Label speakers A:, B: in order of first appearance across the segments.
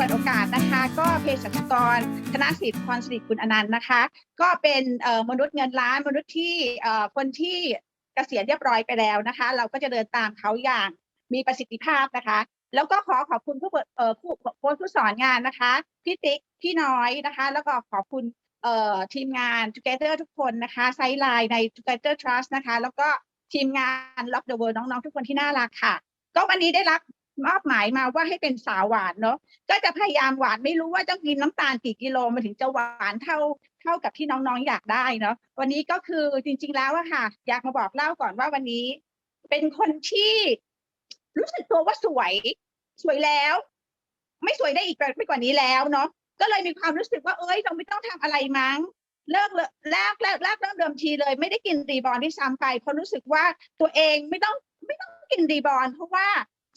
A: ปิดโอกาสนะคะ ก็เภสัชกรธนสิทธิ์พรสิริคุณอนันต์นะคะ ก็เป็นมนุษย์เงินล้านมนุษย์ที่คนที่เกษียณเรียบร้อยไปแล้วนะคะ เราก็จะเดินตามเขาอย่างมีประสิทธิภาพนะคะ แล้วก็ขอขอบคุณผู้เปิดเอ่อผู้โค้ชผู้สอนงานนะคะพี่ติ๊กพี่น้อยนะคะ แล้วก็ขอบคุณเอ่อทีมงาน Together ทุกคนนะคะไซไลน์ใน Together Trust นะคะ แล้วก็ทีมงาน Love the World น้องๆ ทุกคนที่น่ารักค่ะ ก็วันนี้ได้รับ มอบหมายมาว่าให้เป็นสาวหวานเนาะก็จะพยายามหวานไม่รู้ว่าต้องกินน้ำตาลกี่กิโลมันถึงจะหวานเท่าเท่ากับที่น้องๆอยากได้เนาะวันนี้ก็คือจริง ๆ แล้วอะค่ะ อยากมาบอกเล่าก่อนว่าวันนี้ เป็นคนที่รู้สึกตัวว่าสวย สวยแล้ว ไม่สวยได้อีกไปกว่านี้แล้วเนาะก็เลยมีความรู้สึกว่าเอ้ยเราไม่ต้องทำอะไรมั้งเลิกเลยแรกแรกแรกเริ่มเดิมทีเลย ไม่ได้กินรีบอลที่ซ้ำไปเพราะรู้สึกว่าตัวเองไม่ต้องไม่ต้องกินรีบอลเพราะว่า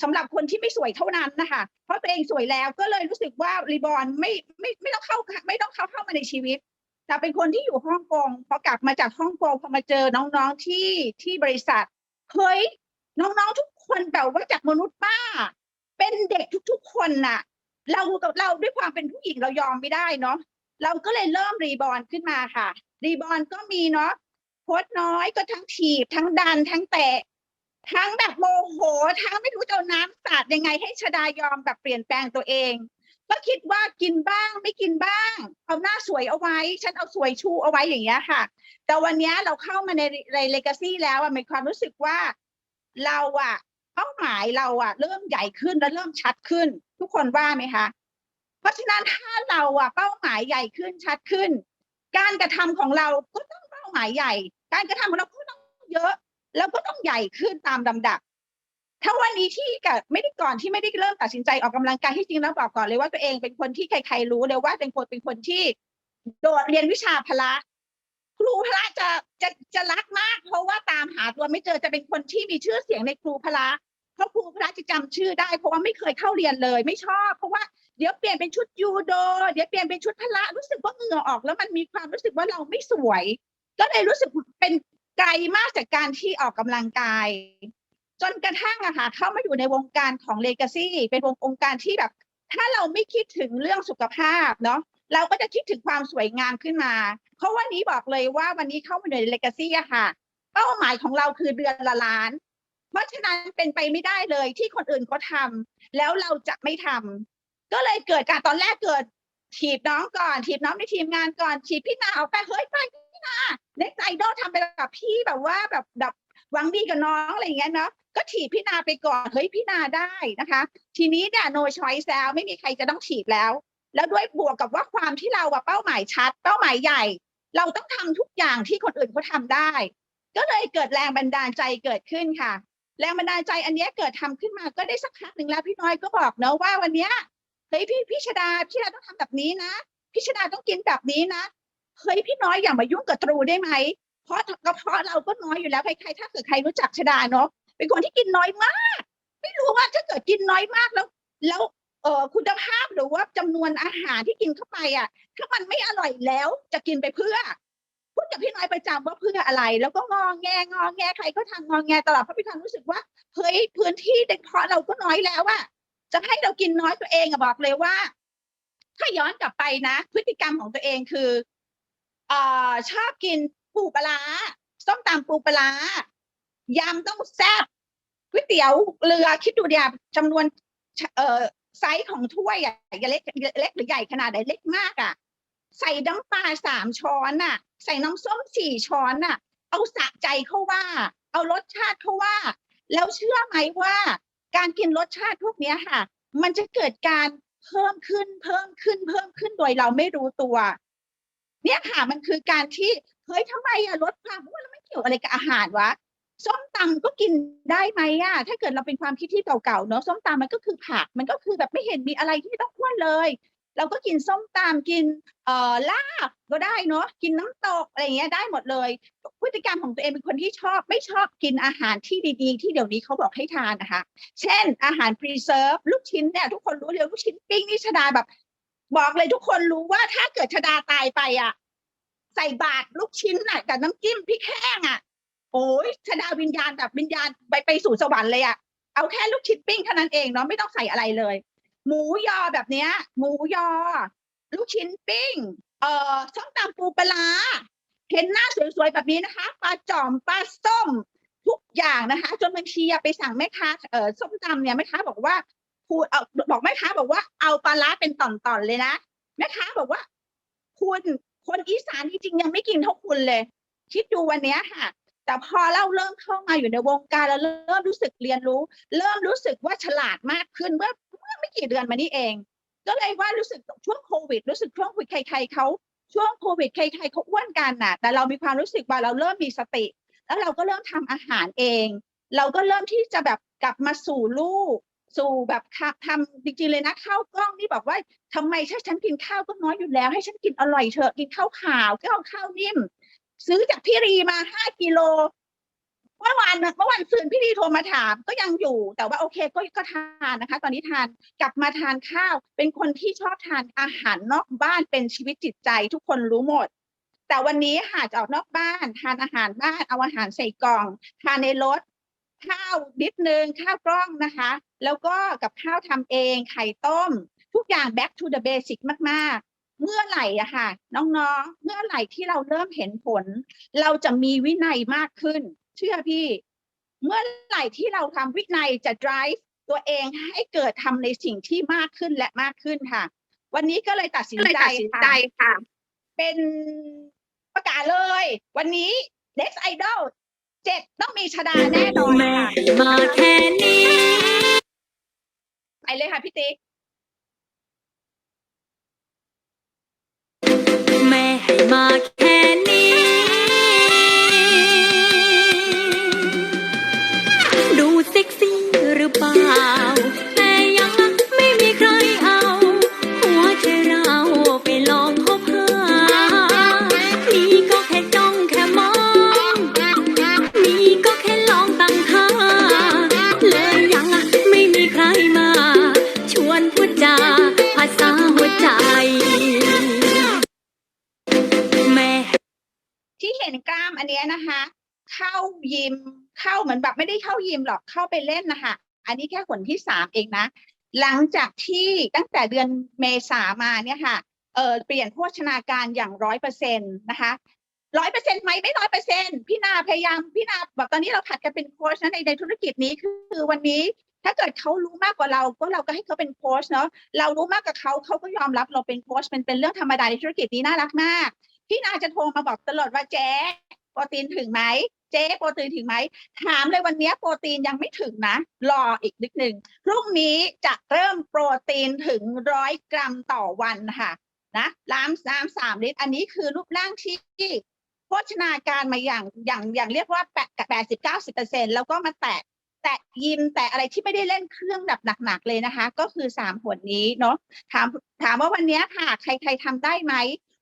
A: สำหรับคนที่ไม่สวยเท่านั้นนะคะ เพราะตัวเองสวยแล้วก็เลยรู้สึกว่ารีบอลไม่ไม่ไม่ต้องเข้าไม่ต้องเข้าเข้ามาในชีวิต แต่เป็นคนที่อยู่ฮ่องกงพอกลับมาจากฮ่องกงพอมาเจอน้องๆที่ที่บริษัทเฮ้ยน้องๆทุกคนแบบว่าจากมนุษย์ป้า เป็นเด็กทุกๆคนน่ะ เรากับเราด้วยความเป็นผู้หญิงเรายอมไม่ได้เนาะเราก็เลยเริ่มรีบอลขึ้นมาค่ะ รีบอลก็มีเนาะโค้ดน้อยก็ทั้งถีบทั้งดันทั้งแตะ ทั้งแบบโมโหทั้งไม่รู้จะน้ำสาดยังไงให้ชดายอมแบบเปลี่ยนแปลงตัวเอง ก็คิดว่ากินบ้างไม่กินบ้าง เอาหน้าสวยเอาไว้ ฉันเอาสวยชูเอาไว้อย่างเงี้ยค่ะ แต่วันนี้เราเข้ามาในในเลกาซี่แล้วอะมีความรู้สึกว่าเราอะเป้าหมายเราอะเริ่มใหญ่ขึ้นและเริ่มชัดขึ้น ทุกคนว่าไหมคะ เพราะฉะนั้นถ้าเราอะเป้าหมายใหญ่ขึ้นชัดขึ้น การกระทำของเราก็ต้องเป้าหมายใหญ่ การกระทำของเราก็ต้องเยอะ แล้วก็ต้องใหญ่ขึ้นตามลำดับ ถ้าวันนี้ที่กับไม่ได้ก่อนที่ไม่ได้เริ่มตัดสินใจออกกำลังกายที่จริงแล้วบอกก่อนเลยว่าตัวเองเป็นคนที่ใครๆรู้เลยว่าเป็นคนเป็นคนที่โดดเรียนวิชาพละครูพละจะจะจะรักมาก เพราะว่าตามหาตัวไม่เจอจะเป็นคนที่มีชื่อเสียงในครูพละเพราะครูพละจะจำชื่อได้ เพราะว่าไม่เคยเข้าเรียนเลย ไม่ชอบ เพราะว่าเดี๋ยวเปลี่ยนเป็นชุดยูโด เดี๋ยวเปลี่ยนเป็นชุดพละรู้สึกว่าเหงื่อออก แล้วมันมีความรู้สึกว่าเราไม่สวย ก็เลยรู้สึกเป็น ไกลมากจากการที่ออกกำลังกาย จนกระทั่งอะค่ะเข้ามาอยู่ในวงการของเลกาซี่เป็นวงองค์การที่แบบ ถ้าเราไม่คิดถึงเรื่องสุขภาพเนาะเราก็จะคิดถึงความสวยงามขึ้นมา เพราะวันนี้บอกเลยว่าวันนี้เข้ามาในเลกาซี่อะค่ะ เป้าหมายของเราคือเดือนละล้าน เพราะฉะนั้นเป็นไปไม่ได้เลยที่คนอื่นเขาทำแล้วเราจะไม่ทำก็เลยเกิดการตอนแรกเกิดถีบน้องก่อนถีบน้องในทีมงานก่อนถีบพี่นาออกไปเฮ้ยไป พี่นาเน็กไอดอลทำไปแบบพี่แบบว่าแบบแบบหวังดีกับน้องอะไรอย่างเงี้ยเนาะก็ถีบพี่นาไปก่อนเฮ้ยพี่นาได้นะคะ ทีนี้เนี่ย no choice แล้วไม่มีใครจะต้องถีบแล้ว แล้วด้วยบวกกับว่าความที่เราอะเป้าหมายชัด เป้าหมายใหญ่ เราต้องทำทุกอย่างที่คนอื่นเขาทำได้ ก็เลยเกิดแรงบันดาลใจเกิดขึ้นค่ะ แรงบันดาลใจอันนี้เกิดทำขึ้นมาก็ได้สักพักหนึ่งแล้วพี่น้อยก็บอกเนอะว่าวันเนี้ยเฮ้ยพี่พี่ชดาพี่ชดาต้องทำแบบนี้นะพี่ชดาต้องกินแบบนี้นะ เฮ้ยพี่น้อยอย่ามายุ่งกับตรูได้ไหมเพราะกระเพาะเราก็น้อยอยู่แล้วใครๆถ้าเกิดใครรู้จักชดาเนาะเป็นคนที่กินน้อยมาก ไม่รู้ว่าถ้าเกิดกินน้อยมากแล้ว แล้วเอ่อคุณภาพหรือว่าจำนวนอาหารที่กินเข้าไปอะ ถ้ามันไม่อร่อยแล้วจะกินไปเพื่อพูดกับพี่น้อยประจำว่าเพื่ออะไร แล้วก็งอแงงอแงใครก็ทำงอแงตลอดเพราะพี่ทำรู้สึกว่าเฮ้ยพื้นที่ในกระเพาะเราก็น้อยแล้วอะจะให้เรากินน้อยตัวเองอะบอกเลยว่า ถ้าย้อนกลับไปนะ พฤติกรรมของตัวเองคือ เอ่อชอบกินปูปลาร้าส้มตำปูปลาร้ายำต้องแซ่บก๋วยเตี๋ยวเรือคิดดูเดียจำนวนเอ่อไซส์ของถ้วยอย่าเล็กเล็กหรือใหญ่ขนาดไหนเล็กมากอะ ใส่น้ำปลาสามช้อนน่ะ ใส่น้ำส้มสี่ช้อนน่ะ เอาสะใจเขาว่า เอารสชาติเขาว่า แล้วเชื่อไหมว่าการกินรสชาติพวกนี้ค่ะ มันจะเกิดการเพิ่มขึ้นเพิ่มขึ้นเพิ่มขึ้นโดยเราไม่รู้ตัว เนี่ยค่ะมันคือการที่เฮ้ยทำไมอะลดความอ้วนแล้วไม่เกี่ยวอะไรกับอาหารวะส้มตำก็กินได้ไหมอะถ้าเกิดเราเป็นความคิดที่เก่าๆเนอะส้มตำมันก็คือผักมันก็คือแบบไม่เห็นมีอะไรที่ต้องอ้วนเลย เราก็กินส้มตำกินเอ่อลาบก็ได้เนอะกินน้ำตกอะไรอย่างเงี้ยได้หมดเลย พฤติกรรมของตัวเองเป็นคนที่ชอบไม่ชอบกินอาหารที่ดีๆ ที่เดี๋ยวนี้เขาบอกให้ทานนะคะ เช่น อาหาร preserve ลูกชิ้นเนี่ยทุกคนรู้เลยลูกชิ้นปิ้งนี่ชดาแบบ บอกเลยทุกคนรู้ว่าถ้าเกิดชดาตายไปอะ ใส่บาตรลูกชิ้นน่ะกับน้ำจิ้มพริกแห้งอะ โอ้ยชดาวิญญาณแบบวิญญาณไปไปสู่สวรรค์เลยอะเอาแค่ลูกชิ้นปิ้งเท่านั้นเองเนาะไม่ต้องใส่อะไรเลย หมูยอแบบเนี้ย หมูยอ ลูกชิ้นปิ้ง เอ่อส้มตำปูปลาเห็นหน้าสวยๆแบบนี้นะคะปลาจ่อมปลาส้มทุกอย่างนะคะ จนบางทีอะไปสั่งแม่ค้าเอ่อส้มตำเนี่ยแม่ค้าบอกว่า พูดเอาบอกแม่ค้าบอกว่าเอาปลาร้าเป็นตอนๆเลยนะแม่ค้าบอกว่า คุณคนอีสานจริงๆยังไม่กินเท่าคุณเลย คิดดูวันเนี้ยค่ะ แต่พอเราเริ่มเข้ามาอยู่ในวงการแล้วเริ่มรู้สึกเรียนรู้ เริ่มรู้สึกว่าฉลาดมากขึ้นเมื่อเมื่อไม่กี่เดือนมานี้เอง ก็เลยว่ารู้สึกช่วงโควิด รู้สึกช่วงโควิดใครๆเขาช่วงโควิดใครๆเขาอ้วนกันน่ะ แต่เรามีความรู้สึกว่าเราเริ่มมีสติ แล้วเราก็เริ่มทำอาหารเอง เราก็เริ่มที่จะแบบกลับมาสู่ลูก สู่แบบทำจริงๆเลยนะข้าวกล้องนี่บอกว่าทำไมถ้าฉันกินข้าวก็น้อยอยู่แล้ว ให้ฉันกินอร่อยเถอะกินข้าวขาวข้าวข้าวนิ่ม ซื้อจากพี่รีมาห้ากิโลเมื่อวานเมื่อวันซืนพี่รีโทรมาถามก็ยังอยู่ แต่ว่าโอเคก็ก็ทานนะคะ ตอนนี้ทานกลับมาทานข้าว เป็นคนที่ชอบทานอาหารนอกบ้านเป็นชีวิตจิตใจทุกคนรู้หมด แต่วันนี้หากจะออกนอกบ้านทานอาหารบ้านเอาอาหารใส่กล่อง ทานในรถข้าวนิดนึงข้าวกล้องนะคะ แล้วก็กับข้าวทำเองไข่ต้ม ทุกอย่าง back to the basic มากๆ เมื่อไหร่อะค่ะ น้องๆ เมื่อไหร่ที่เราเริ่มเห็นผล เราจะมีวินัยมากขึ้น เชื่อพี่ เมื่อไหร่ที่เราทำวินัยจะ drive ตัวเองให้เกิดทำในสิ่งที่มากขึ้นและมากขึ้นค่ะ วันนี้ก็เลยตัดสิน
B: ก็เลย
A: ใจ
B: ตัดสินใจ
A: ค่ะ เป็นประกาศเลย วันนี้ next idol เจ็ดต้องมีชดาแน่นอน
B: แม่
A: ค่ะ
B: มาแค่นี้
A: ไปเลยค่ะพี่ติ๊ก
B: แม่ให้มาแค่นี้ ยิม เข้า
A: เหมือนแบบไม่ได้เข้ายิมหรอกเข้าไปเล่นนะคะอันนี้แค่ผลที่สามเองนะ หลังจากที่ตั้งแต่เดือนเมษามาเนี่ยค่ะเออเปลี่ยนโภชนาการอย่างร้อยเปอร์เซ็นต์นะคะร้อยเปอร์เซ็นต์ไหมไม่ร้อยเปอร์เซ็นต์พี่นาพยายามพี่นาแบบตอนนี้เราผัดกันเป็นโค้ชนะในในธุรกิจนี้คือวันนี้ถ้าเกิดเขารู้มากกว่าเราก็เราก็ให้เขาเป็นโค้ชเนาะเรารู้มากกว่าเขาเขาก็ยอมรับเราเป็นโค้ชเป็นเป็นเรื่องธรรมดาในธุรกิจนี้น่ารักมาก พี่นาจะโทรมาบอกตลอดว่าเจ๊โปรตีนถึงไหม เจ๊โปรตีนถึงไหมถามเลยวันนี้โปรตีนยังไม่ถึงนะ รออีกนิดหนึ่งพรุ่งนี้จะเริ่มโปรตีนถึงร้อยกรัมต่อวันค่ะนะล้ามน้ำสามลิตร อันนี้คือรูปร่างที่โภชนาการมาอย่างอย่างอย่างเรียกว่าแปดแปดสิบเก้าสิบเปอร์เซ็นแล้วก็มาแตะแตะยิมแต่อะไรที่ไม่ได้เล่นเครื่องแบบหนักๆเลยนะคะ ก็คือสามผลนี้เนาะถามถามว่าวันนี้ค่ะ ใครๆทำได้ไหม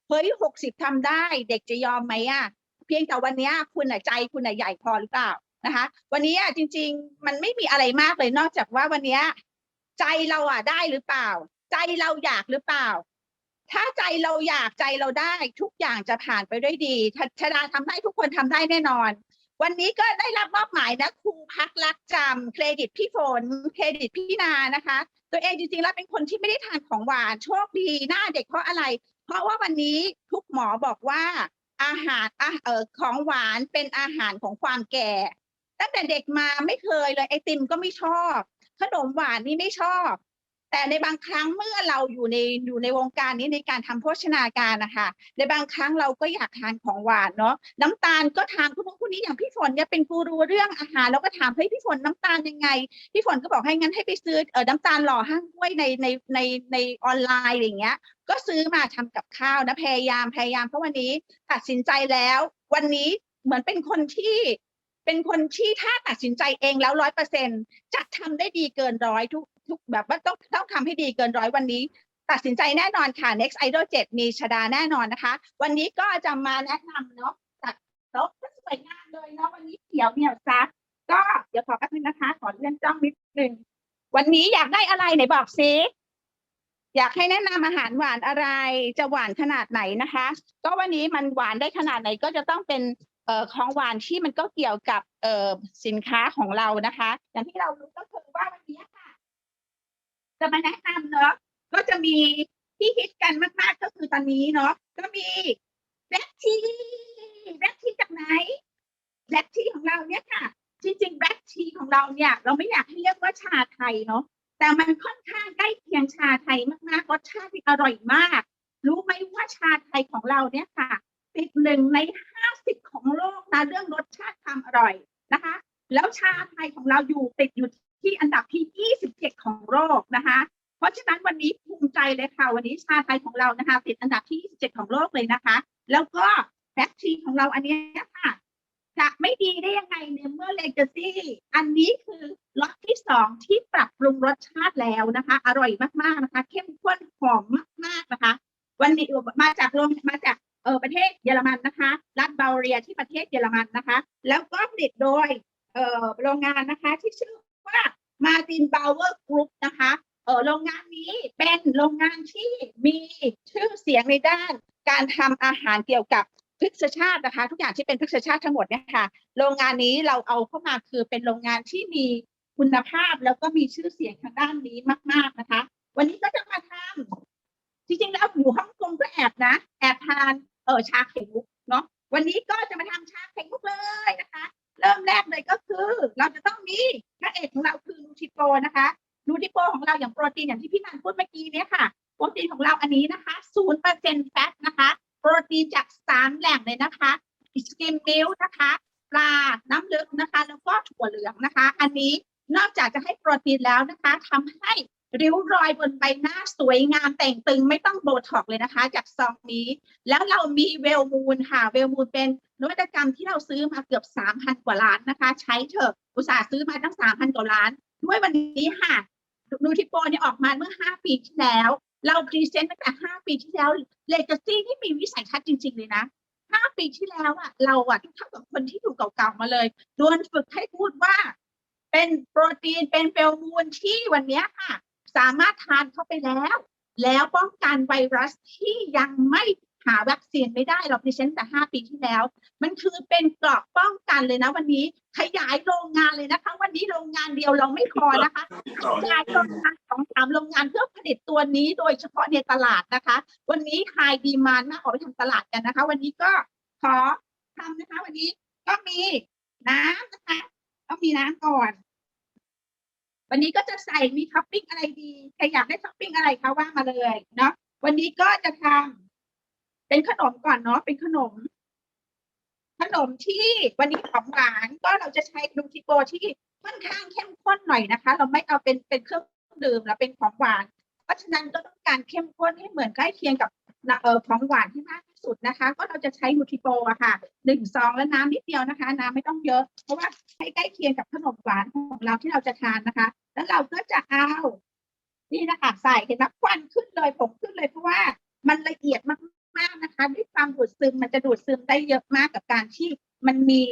A: เฮ้ยหกสิบทำได้ เด็กจะยอมไหมอะ พียงแต่วันนี้คุณอะใจคุณอะใหญ่พอหรือเปล่านะคะ วันนี้อะจริง ๆ มันไม่มีอะไรมากเลยนอกจากว่าวันนี้ใจเราอะได้หรือเปล่า ใจเราอยากหรือเปล่า ถ้าใจเราอยากใจเราได้ทุกอย่างจะผ่านไปด้วยดีชชดาทำได้ทุกคนทำได้แน่นอน วันนี้ก็ได้รับมอบหมายนะครูพักรักจำเครดิตพี่ฝนเครดิตพี่นานะคะ ตัวเองจริงๆแล้วเป็นคนที่ไม่ได้ทานของหวานโชคดีหน้าเด็กเพราะอะไร เพราะว่าวันนี้ทุกหมอบอกว่า อาหารอะเออของหวานเป็นอาหารของความแก่ ตั้งแต่เด็กมาไม่เคยเลยไอติมก็ไม่ชอบ ขนมหวานนี่ไม่ชอบ แต่ในบางครั้งเมื่อเราอยู่ในอยู่ในวงการนี้ในการทำโภชนาการนะคะในบางครั้งเราก็อยากทานของหวานเนาะน้ำตาลก็ทานคุณนู้นี้อย่างพี่ฝนเนี่ยเป็นกูรูเรื่องอาหารแล้วก็ถามเฮ้ยพี่ฝนน้ำตาลยังไง พี่ฝนก็บอกให้งั้นให้ไปซื้อเออน้ำตาลหล่อห้างกล้วยในในในในออนไลน์อะไรอย่างเงี้ย ก็ซื้อมาทำกับข้าวนะพยายามพยายามเพราะวันนี้ตัดสินใจแล้ว วันนี้เหมือนเป็นคนที่เป็นคนที่ถ้าตัดสินใจเองแล้วร้อยเปอร์เซ็นจะทำได้ดีเกินร้อยทุก ทุกแบบว่าต้องต้องทำให้ดีเกินร้อยวันนี้ ตัดสินใจแน่นอนค่ะ next idol 7 มีชดาแน่นอนนะคะ วันนี้ก็จะมาแนะนำเนาะจากโต๊ะสวยงามเลยเนาะวันนี้เขียวเหนียวซักก็เดี๋ยวขอแป๊บนึงนะคะ ขอเลื่อนจ้องนิดนึงวันนี้อยากได้อะไรไหนบอกซิอยากให้แนะนำอาหารหวานอะไร จะหวานขนาดไหนนะคะ ก็วันนี้มันหวานได้ขนาดไหนก็จะต้องเป็นเอ่อของหวานที่มันก็เกี่ยวกับเอ่อสินค้าของเรานะคะ อย่างที่เรารู้ก็คือว่าวัน จะมาแนะนำเนาะก็จะมีที่ฮิตกันมากๆก็คือตอนนี้เนาะก็มีแบล็กทีแบล็กทีจากไหนแบล็กทีของเราเนี่ยค่ะ จริงๆแบล็กทีของเราเนี่ย เราไม่อยากให้เรียกว่าชาไทยเนาะแต่มันค่อนข้างใกล้เคียงชาไทยมากๆรสชาติที่อร่อยมาก รู้ไหมว่าชาไทยของเราเนี่ยค่ะติดหนึ่งในห้าสิบของโลกนะเรื่องรสชาติความอร่อยนะคะ แล้วชาไทยของเราอยู่ติดอยู่ ที่อันดับที่ 27 ของโลกนะคะ เพราะฉะนั้นวันนี้ภูมิใจเลยค่ะ วันนี้ชาไทยของเรานะคะติดอันดับที่ 27 ของโลกเลยนะคะ แล้วก็แบล็กทีของเราอันนี้ค่ะ จะไม่ดีได้ยังไงในเมื่อเลกาซี่อันนี้คือล็อตที่สองที่ปรับปรุงรสชาติแล้วนะคะ อร่อยมากๆนะคะ เข้มข้นหอมมากๆนะคะ วันนี้มาจากโรงมาจากเออประเทศเยอรมันนะคะรัฐบาวเรียที่ประเทศเยอรมันนะคะ แล้วก็ผลิตโดยเออโรงงานนะคะที่ชื่อ ว่ามาตินบาวเวอร์กรุ๊ปนะคะเออโรงงานนี้เป็นโรงงานที่มีชื่อเสียงในด้านการทำอาหารเกี่ยวกับพฤกษชาตินะคะ ทุกอย่างที่เป็นพฤกษชาติทั้งหมดเนี่ยค่ะ โรงงานนี้เราเอาเข้ามาคือเป็นโรงงานที่มีคุณภาพแล้วก็มีชื่อเสียงทางด้านนี้มาก ๆนะคะ วันนี้ก็จะมาทำจริงๆแล้วอยู่ฮ่องกงก็แอบนะ แอบทานเออชาไข่มุกเนาะวันนี้ก็จะมาทำชาไข่มุกเลยนะคะ เริ่มแรกเลยก็คือ เราจะต้องมีพระเอกของเราคือนูทิโปนะคะนูทิโปของเราอย่างโปรตีนอย่างที่พี่นันพูดเมื่อกี้เนี่ยค่ะ โปรตีนของเราอันนี้นะคะศูนย์เปอร์เซ็นต์แฟตนะคะ โปรตีนจากสามแหล่งเลยนะคะสกิมมิลนะคะปลาน้ำลึกนะคะ แล้วก็ถั่วเหลืองนะคะ อันนี้นอกจากจะให้โปรตีนแล้วนะคะทำให้ ริ้วรอยบนใบหน้าสวยงามแต่งตึงไม่ต้องโบท็อกเลยนะคะ จากซองนี้ แล้วเรามีเวลมูนค่ะเวลมูนเป็นนวัตกรรมที่เราซื้อมาเกือบ 3,000 กว่าล้านนะคะ ใช้เถอะอุตสาห์ซื้อมาตั้ง 3,000 กว่าล้าน ด้วยวันนี้ค่ะนูทิโปเนี่ยออกมาเมื่อ 5 ปีที่แล้ว เราพรีเซนต์ตั้งแต่ 5 ปีที่แล้วเลกาซี่ที่มีวิสัยทัศน์จริง ๆ เลยนะ5ปีที่แล้วอะเราอะทุกท่ากับคนที่อยู่เก่าๆมาเลยโดนฝึกให้พูดว่า เป็นโปรตีนเป็นเฟลมูนที่วันนี้ค่ะ สามารถทานเข้าไปแล้ว แล้วป้องกันไวรัสที่ยังไม่หาวัคซีนไม่ได้เราพรีเซนต์แต่ 5 ปีที่แล้ว มันคือเป็นกราะป้องกันเลยนะวันนี้ขยายโรงงานเลยนะคะ วันนี้โรงงานเดียวเราไม่พอนะคะขยายโรงงานสองสามโรงงานเพื่อผลิตตัวนี้โดยเฉพาะในตลาดนะคะ วันนี้ไฮดีมานมากออไปทำตลาดกันนะคะ วันนี้ก็ขอทำนะคะ วันนี้ก็มีน้ำนะคะต้องมีน้ำก่อน วันนี้ก็จะใส่มีท็อปปิ้งอะไรดีใครอยากได้ท็อปปิ้งอะไรคะว่ามาเลยเนาะวันนี้ก็จะทำเป็นขนมก่อนเนาะเป็นขนม ขนมที่วันนี้ของหวานก็เราจะใช้นูทิโกที่ค่อนข้างเข้มข้นหน่อยนะคะ เราไม่เอาเป็นเป็นเครื่องดื่มแล้วเป็นของหวาน เพราะฉะนั้นก็ต้องการเข้มข้นให้เหมือนใกล้เคียงกับ ของหวานที่มากที่สุดนะคะ ก็เราจะใช้นูทิโกอะค่ะหนึ่งซองและน้ำนิดเดียวนะคะ น้ำไม่ต้องเยอะ เพราะว่าให้ใกล้เคียงกับขนมหวานของเราที่เราจะทานนะคะ แล้วเราก็จะเอานี่นะคะใส่เห็นไหมควันขึ้นเลยผมขึ้นเลยเพราะว่ามันละเอียดมากๆนะคะด้วยความดูดซึมมันจะดูดซึมได้เยอะมากกับการที่มันมี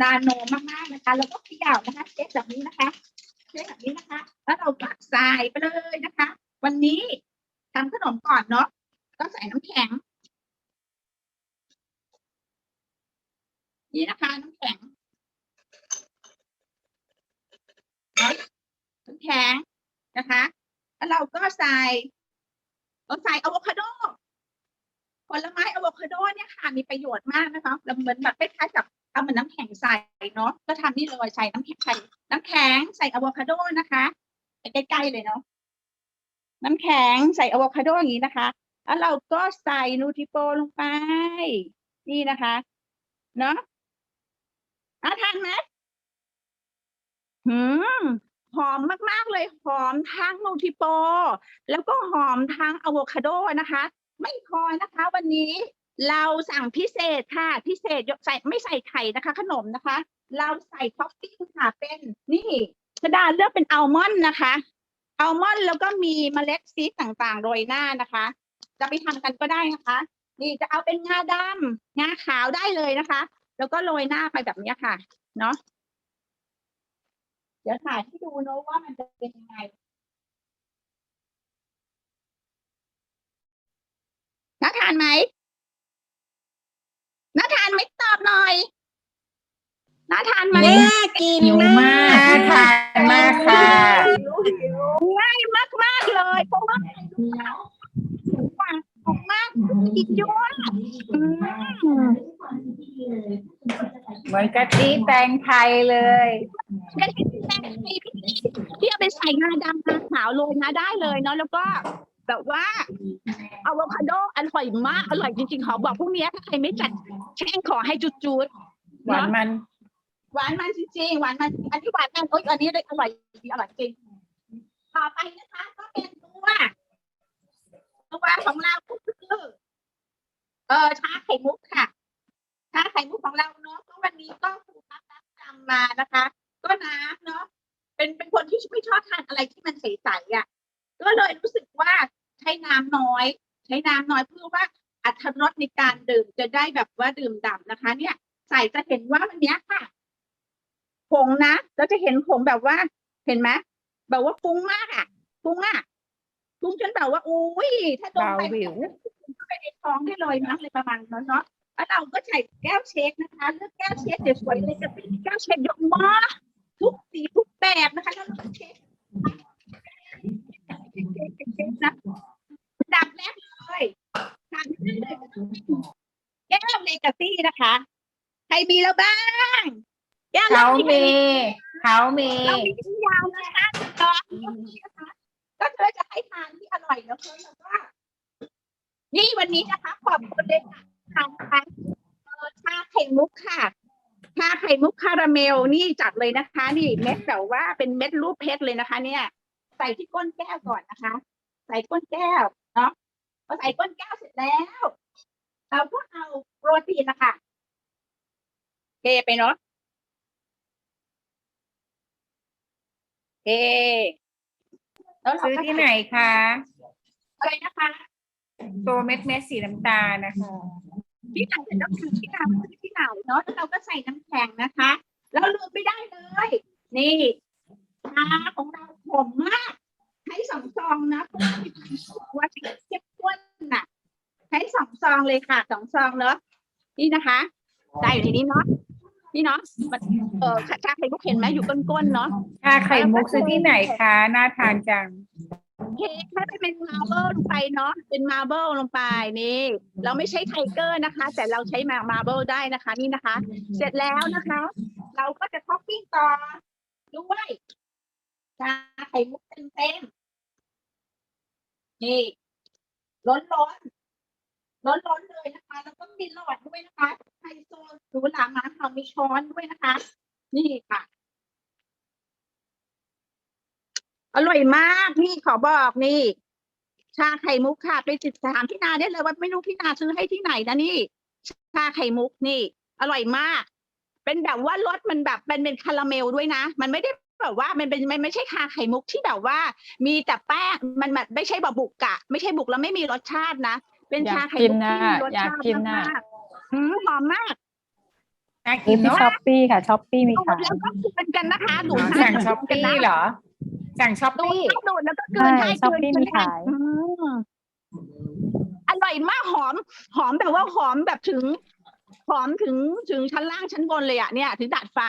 A: นาโนมากๆนะคะ แล้วก็เขย่านะคะเช็คแบบนี้นะคะเช็คแบบนี้นะคะ แล้วเราตักทรายไปเลยนะคะ วันนี้ทำขนมก่อนเนาะ ก็ใส่น้ำแข็ง นี่นะคะน้ำแข็งน้ำแข็งนะคะ แล้วเราก็ใส่เราใส่อะโวคาโดผลไม้อะโวคาโดเนี่ยค่ะมีประโยชน์มากนะคะแล้วเหมือนแบบคล้ายๆกับเอาเหมือนน้ำแข็งใส่เนาะก็ทำนี่เลยใส่น้ำแข็งใส่น้ำแข็งใส่อะโวคาโดนะคะใกล้ๆเลยเนาะน้ำแข็งใส่อะโวคาโดอย่างนี้นะคะ แล้วเราก็ใส่นูทิโปลงไป นี่นะคะ เนาะน่าทานไหมหืมหอมมาก ๆ เลย หอมทั้งนูทิโป แล้วก็หอมทั้งอะโวคาโดนะคะ ไม่พอนะคะ วันนี้เราสั่งพิเศษค่ะ พิเศษยกใส่ไม่ใส่ไข่นะคะ ขนมนะคะ เราใส่ท็อปปิ้งค่ะเป็นนี่กระดาเลือกเป็นอัลมอนด์นะคะอัลมอนด์แล้วก็มีเมล็ดซีดต่างๆ โรยหน้านะคะ จะไปทำกันก็ได้นะคะ นี่จะเอาเป็นงาดำงาขาวได้เลยนะคะ แล้วก็โรยหน้าไปแบบนี้ค่ะ เนาะเดี๋ยวถ่ายให้ดูเนอะว่ามันจะเป็นยังไงน่าทานไหมน่าทานไหมตอบหน่อยน่าทานไหม
C: น่ากิน
D: หิว
C: มามา
D: ก
C: ก
D: น่าทานมากค่ะ
A: ง่ายมากมากๆเลยเพราะว่า หวานของมากกินเยอะอืม
D: เหมือนกะทิแตงไทยเลย
A: เป็นแป้งที่ที่เอาไปใส่งาดำงาขาวโรยงาได้เลยเนาะแล้วก็แบบว่าอะโวคาโดอร่อยมากอร่อยจริงๆขอบอกพวกเนี้ยถ้าใครไม่จัดแช่งขอให้จุดๆ
D: หวาน
A: เนาะ
D: มัน
A: หวานมันจริงๆหวานมันอันนี้หวานมันโอ๊ยอันนี้อร่อยจริงอร่อยจริงต่อไปนะคะ ก็เป็นตัว ตัวของเราก็คือเออชาไข่มุกค่ะชาไข่มุกของเราเนาะก็วันนี้ก็คือรับน้ำจำมานะคะ ก็น้ำเนาะเป็นเป็นคนที่ไม่ชอบทานอะไรที่มันใสๆอะ ก็เลยรู้สึกว่าใช้น้ำน้อย ใช้น้ำน้อยเพื่อว่าอัตรสในการดื่มจะได้แบบว่าดื่มด่ำนะคะ เนี่ย ใส่จะเห็นว่าวันเนี้ยค่ะผงนะเราจะเห็นผงแบบว่า เห็นไหมแบบว่าฟุ้งมากอะฟุ้งอะ ฟุ้งจนแบบว่าอุ้ยถ้าโดน
D: เบา
A: ไป
D: หวิว
A: เข้าไปในท้องได้เลยมั้งเลยประมาณนั้นเนาะแล้วเราก็ใส่แก้วเช็คนะคะเลือกแก้วเช็คสวยๆเลยจะเป็นแก้วเช็คเยอะมากทุกสีทุกแบบนะคะแล้วเราก็เช็คเช็คนะอันดับแรกเลยทานได้เลยแก้วเลกาซี่นะคะใครมีแล้วบ้างแก้ว
D: เขา
A: เลกาซี่
D: มีเขามี
A: เรามีที่ยาวนะคะตอน ร่อยแล้วเพื่อนแล้วก็นี่วันนี้นะคะขอบคุณเลยค่ะทานนะคะเอ่อชาไข่มุกค่ะชาไข่มุกคาราเมลนี่จัดเลยนะคะ นี่เม็ดแบบว่าเป็นเม็ดรูปเพชรเลยนะคะ เนี่ย ใส่ที่ก้นแก้วก่อนนะคะ ใส่ก้นแก้วเนาะพอใส่ก้นแก้วเสร็จแล้ว เราก็เอาโปรตีนนะคะเทไปเนาะเอแล้วเรา
D: ซื้อ
A: ก็
D: ที่ไหนคะ
A: อะไรนะคะ
D: ตัวเม็ดเม็ดสีน้ำตาลนะคะ
A: ที่ไหนจะต้องซื้อที่ไหนซื้อที่ไหนเนาะแล้วเราก็ใส่น้ำแข็งนะคะแล้วลืมไม่ได้เลย นี่ชาของเราหอมมากให้สองซองนะว่าเข้มข้นน่ะให้สองซองเลยค่ะสองซองเนาะนี่นะคะได้อยู่ในนี้เนาะนี่เนาะมันเออชาไข่มุกเห็นไหมอยู่ก้นๆเนาะ
D: ชาไข่มุกซื้อที่ไหนคะน่าทานจัง
A: เป็นมาร์เบิลลงไปเนาะเป็นมาร์เบิลลงไปนี่ เราไม่ใช้ไทเกอร์นะคะ แต่เราใช้มามาร์เบิลได้นะคะ นี่นะคะ เสร็จแล้วนะคะ เราก็จะท็อปปิ้งต่อด้วยชาไข่มุกเต็มๆนี่ร้อนร้อนร้อนร้นๆเลยนะคะแล้วก็มีหลอดด้วยนะคะไฮโซหรูหรามาค่ะมีช้อนด้วยนะคะ นี่ค่ะ อร่อยมากนี่ขอบอกนี่ ชาไข่มุกค่ะไปติดถามพี่นาได้เลยว่าไม่รู้พี่นาซื้อให้ที่ไหนนะนี่ ชาไข่มุกนี่ อร่อยมาก เป็นแบบว่ารสมันแบบเป็นเป็นคาราเมลด้วยนะ มันไม่ได้แบบว่ามันเป็นมันไม่ใช่ชาไข่มุกที่แบบว่า มีแต่แป้งมันแบบไม่ใช่แบบบุกกะ ไม่ใช่บุกแล้วไม่มีรสชาตินะเป็นชาไข่มุกที่มีรสชาติมากๆอืมหอมมาก
D: น่า
E: ซื้
D: กิ
E: อนที่
D: เนาะ
E: ช้อปปี้ค่ะช้อปปี้มีขาย
A: แล้วก็คืนกันนะคะหนู
D: สั่งช้อปปี้เหรอสั่งช้อป
A: ดู
D: ปี้
A: ดดูดแล้วก็คืน
E: ใช่
A: ให้
E: ช้อป
A: คืน
E: ปี้
A: คื
E: มี
A: นให้
E: ขาย
A: อืมอร่อยมากหอม หอมแบบว่าหอมแบบถึง หอมถึงถึงชั้นล่างชั้นบนเลยอะเนี่ย ถึงดาดฟ้า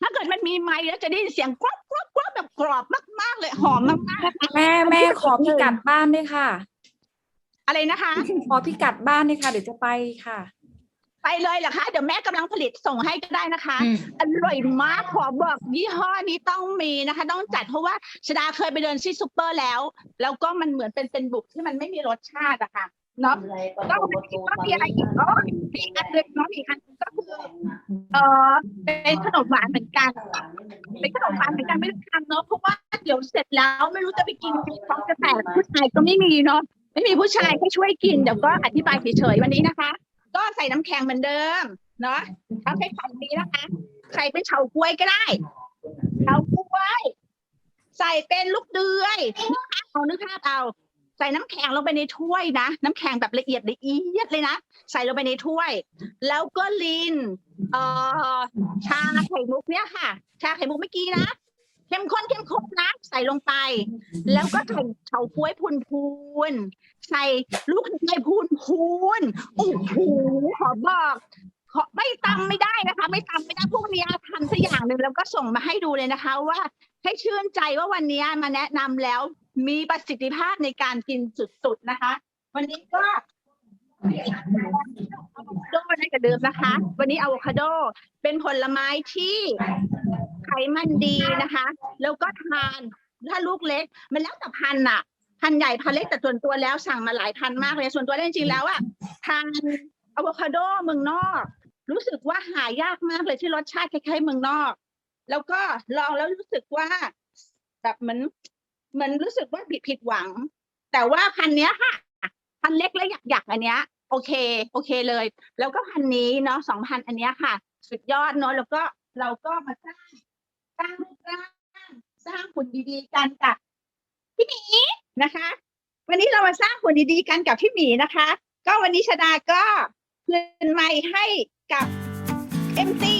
A: ถ้าเกิดมันมีไม้แล้วจะได้ยินเสียงกรอบกรอบกรอบแบบกรอบมาก ๆ เลยหอมมากๆนะคะ
C: แม่แม่ขอพิกัดบ้านด้วยค่ะ
A: อะไรนะคะ
C: ขอพิกัดบ้านด้วยค่ะ เดี๋ยวจะไปค่ะ
A: ไปเลยเหรอคะ เดี๋ยวแม่กำลังผลิตส่งให้ก็ได้นะคะ
D: อืม
A: อร่อยมากขอบอกยี่ห้อนี้ต้องมีนะคะ ต้องจัดเพราะว่าชดาเคยไปเดินที่ซูเปอร์แล้ว แล้วก็มันเหมือนเป็นเป็นบุกที่มันไม่มีรสชาติอะค่ะเนาะ ก็ไม่คิดว่ามีอะไรอีกเนาะมีอีกอันหนึงเนาะมีอีกอันหนึงก็คือเออเป็นขนมหวานเหมือนกันเป็นขนมหวานเหมือนกันไม่ได้ทำเนาะเพราะว่าเดี๋ยวเสร็จแล้วไม่รู้จะไปกินใครท้องจะแตกผู้ชายก็ไม่มีเนาะไม่มีผู้ชายให้ช่วยกินเดี๋ยวก็อธิบายเฉยๆวันนี้นะคะ ก็ใส่น้ำแข็งเหมือนเดิม เนาะเขาใช้ของนี้นะคะใส่เป็นเฉาก๊วยก็ได้เฉาก๊วย ใส่เป็นลูกเดือยนึกภาพเอานึกภาพเอา ใส่น้ำแข็งลงไปในถ้วยนะ น้ำแข็งแบบละเอียดละเอียดเลยนะ ใส่ลงไปในถ้วย แล้วก็ลินเอ่อชาไข่มุกเนี่ยค่ะ ชาไข่มุกเมื่อกี้นะ เข้มข้นเข้มข้นนะใส่ลงไป แล้วก็ใส่เฉาก๊วยพูนพูนๆใส่ลูกไข่พูนพูนๆโอ้โหขอบอกขอไม่ตำไม่ได้นะคะ ไม่ตำไม่ได้พวกเนี้ยทำสักอย่างหนึ่งแล้วก็ส่งมาให้ดูเลยนะคะ ว่าให้ชื่นใจว่าวันเนี้ยมาแนะนำแล้วมีประสิทธิภาพในการกินสุดๆนะคะ วันนี้ก็อะโวคาโดนะกับเดิมนะคะ วันนี้อะโวคาโดเป็นผลไม้ที่ ไขมันดีนะคะ แล้วก็ทานถ้าลูกเล็ก มันแล้วแต่พันธุ์น่ะพันใหญ่พันเล็กแต่ส่วนตัวแล้วสั่งมาหลายพันมากเลยส่วนตัวแล้วจริงๆแล้วอะทานอะโวคาโดเมืองนอก รู้สึกว่าหายากมากเลยที่รสชาติคล้ายๆเมืองนอก แล้วก็ลองแล้วรู้สึกว่าแบบเหมือนเหมือนรู้สึกว่าผิดผิดหวัง แต่ว่าพันเนี้ยค่ะ พันเล็กและหยักๆอันเนี้ย โอเค โอเคเลย แล้วก็พันนี้เนาะสองพันอันเนี้ยค่ะ สุดยอดเนาะแล้วก็เราก็มาสร้าง สร้างรูปร่างสร้างหุ่นดีๆกันกับพี่หมีนะคะ วันนี้เรามาสร้างหุ่นดีๆกันกับพี่หมีนะคะ ก็วันนี้ชดาก็คืนไมค์ให้กับเอ็มซี